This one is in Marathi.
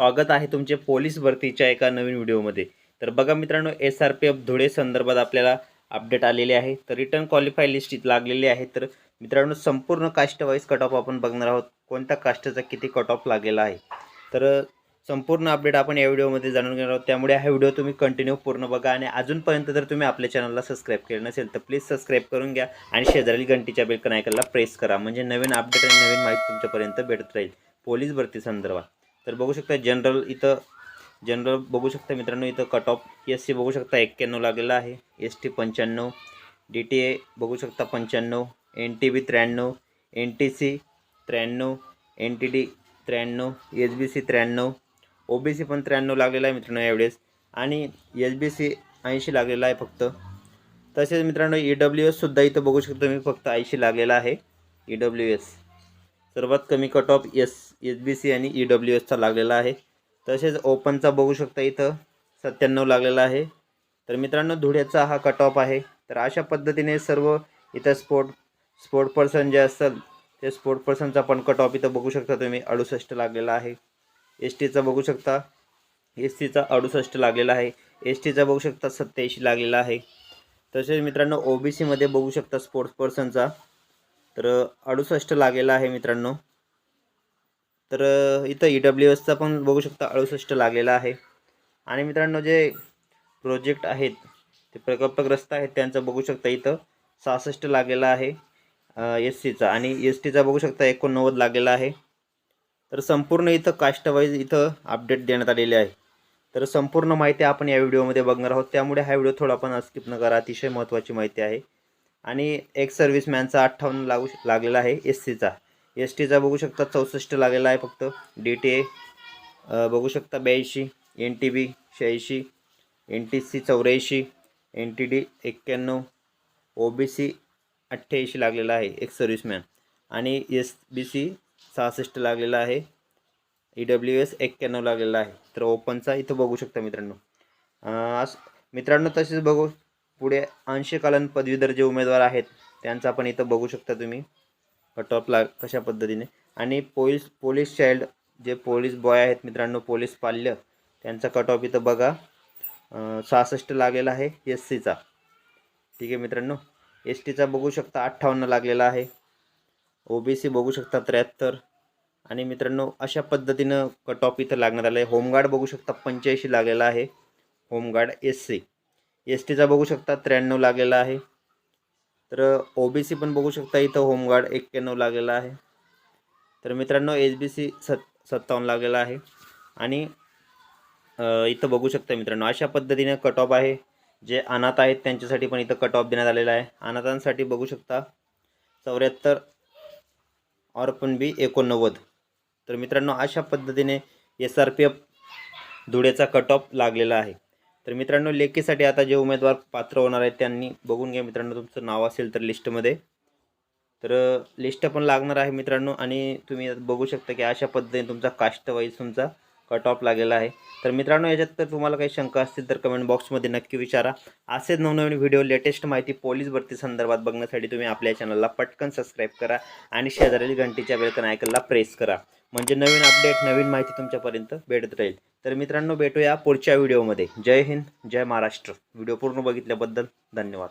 स्वागत आहे तुमचे पोलीस भरतीच्या एका नवीन व्हिडिओमध्ये. तर बघा मित्रांनो S R P F Dhule संदर्भात आपल्याला अपडेट आलेले आहे. तर रिटर्न क्वालिफाय लिस्ट लागलेली आहे. तर मित्रांनो संपूर्ण कास्टवाईज कट ऑफ आपण बघणार आहोत. कोणत्या कास्टचा किती कट ऑफ लागलेला आहे? तर संपूर्ण अपडेट आपण या व्हिडिओमध्ये जाणून घेणार आहोत. त्यामुळे हा व्हिडिओ तुम्ही कंटिन्यू पूर्ण बघा आणि अजूनपर्यंत जर तुम्ही आपल्या चॅनलला सबस्क्राईब केलं नसेल तर प्लीज सबस्क्राईब करून घ्या आणि शेजारील घंटीच्या बेलकन आयकनला प्रेस करा. म्हणजे नवीन अपडेट आणि नवीन माहिती तुमच्यापर्यंत भेटत राहील. पोलीस भरती संदर्भात. तर बघू शकता जनरल इथं जनरल बघू शकता मित्रांनो इथं कट ऑफ एस सी बघू शकता एक्क्याण्णव लागलेला आहे. एस टी पंच्याण्णव डी टी ए बघू शकता पंच्याण्णव एन टी बी त्र्याण्णव एन टी सी त्र्याण्णव एन टी डी त्र्याण्णव एस बी सी त्र्याण्णव ओ बी सी पण त्र्याण्णव लागलेला आहे मित्रांनो यावेळेस. आणि एस बी सी ऐंशी लागलेला आहे फक्त. तसेच मित्रांनो ई डब्ल्यू एससुद्धा इथं बघू शकतो मी फक्त ऐंशी लागलेला आहे. ई डब्ल्यू एस सर्वात कमी cut off S S B C आणि ई डब्ल्यू एसचा लागलेला आहे. तसेच ओपनचा बघू शकता इथं सत्त्याण्णव लागलेला आहे. तर मित्रांनो धुळ्याचा हा कट ऑफ आहे. तर अशा पद्धतीने सर्व इथं स्पोर्ट स्पोर्ट पर्सन जे असतात ते स्पोर्ट पर्सनचा पण कट ऑफ इथं बघू शकता तुम्ही. अडुसष्ट लागलेला आहे. एस टीचा बघू शकता. एस टीचा अडुसष्ट लागलेला आहे. एस टीचा बघू शकता सत्याऐंशी लागलेला आहे. तसेच मित्रांनो ओ बी सीमध्ये बघू शकता स्पोर्ट्स पर्सनचा तर अडुसष्ट लागलेला आहे मित्रांनो. तर इथं ई डब्ल्यू एसचा पण बघू शकता अडुसष्ट लागलेला आहे. आणि मित्रांनो जे प्रोजेक्ट आहेत ते प्रकल्पग्रस्त आहेत त्यांचं बघू शकता इथं सहासष्ट लागलेला आहे एस सीचा आणि एस टीचा बघू शकता एकोणनव्वद लागलेला आहे. तर संपूर्ण इथं कास्टवाईज इथं अपडेट देण्यात आलेले आहे. तर संपूर्ण माहिती आपण या व्हिडिओमध्ये बघणार आहोत. त्यामुळे हा व्हिडिओ थोडा पण स्किप न करा. अतिशय महत्त्वाची माहिती आहे. आणि एक सर्व्हिसमॅनचा अठ्ठावन्न लागू लागलेला आहे एस सीचा एस टीचा बघू शकता चौसष्ट लागलेला आहे फक्त. डी टी ए बघू शकता ब्याऐंशी एन टी बी शहाऐंशी एन टी सी चौऱ्याऐंशी एन टी डी एक्क्याण्णव ओ बी सी अठ्ठ्याऐंशी लागलेला आहे एक सर्व्हिसमॅन आणि एस बी सी सहासष्ट लागलेला आहे ई डब्ल्यू एस एक्क्याण्णव लागलेला आहे. तर ओपनचा इथं बघू शकता मित्रांनो. मित्रांनो तसेच बघू पुढे अंशकालन पदवीधर जे उमेदवार आहेत त्यांचा पण इथं बघू शकता तुम्ही. कट ऑफ ला कशा पद्धतीने? आणि पोलीस पोलीस चाइल्ड जे पोलीस बॉय आहेत मित्रांनो पोलीस पाल्य त्यांचा कट ऑफ इथं बघा. सहासष्ट लागलेला आहे एस सीचा ठीक आहे मित्रांनो. एस टीचा बघू शकता अठ्ठावन्न लागलेला आहे. ओ बी सी बघू शकता त्र्याहत्तर. आणि मित्रांनो अशा पद्धतीनं कट ऑफ इथं लागणार आलं आहे. होमगार्ड बघू शकता पंच्याऐंशी लागलेला आहे. होमगार्ड एस सी एस टीचा बघू शकता त्र्याण्णव लागलेला आहे. तर ओ बी सी पण बघू शकता इथं होमगार्ड एक्क्याण्णव लागलेला आहे. तर मित्रांनो एस बी सी सत् सत्तावन्न लागलेला आहे. आणि इथं बघू शकता मित्रांनो अशा पद्धतीने कट ऑफ आहे. जे अनाथ आहेत त्यांच्यासाठी पण इथं कट ऑफ देण्यात आलेला आहे. अनाथांसाठी बघू शकता चौऱ्याहत्तर ऑर्पन बी एकोणनव्वद. तर मित्रांनो अशा पद्धतीने एस आर पी एफ धुळेचा कट ऑफ लागलेला आहे. तर मित्रांनो लेखीसाठी आता जे उमेदवार पात्र होणार आहेत त्यांनी बघून घ्या मित्रांनो तुमचं नाव असेल तर लिस्टमध्ये. तर लिस्ट पण लागणार आहे मित्रांनो आणि तुम्ही बघू शकता की अशा पद्धतीने तुमचा कास्ट वाईज तुमचा कट ऑफ लागलेला आहे. तर मित्रांनो याच्यात तर तुम्हाला काही शंका असतील तर कमेंट बॉक्समध्ये नक्की विचारा. असेच नवनवीन व्हिडिओ लेटेस्ट माहिती पोलीस भरती संदर्भात बघण्यासाठी तुम्ही आपल्या चॅनलला पटकन सबस्क्राईब करा आणि शेजारील घंटीच्या बेलकन आयकनला प्रेस करा. म्हणजे नवीन अपडेट नवीन माहिती तुमच्यापर्यंत भेटत राहील. तर मित्रांनो भेटूया पुढच्या व्हिडिओमध्ये जय हिंद जय महाराष्ट्र. व्हिडिओ पूर्ण बघितल्याबद्दल धन्यवाद.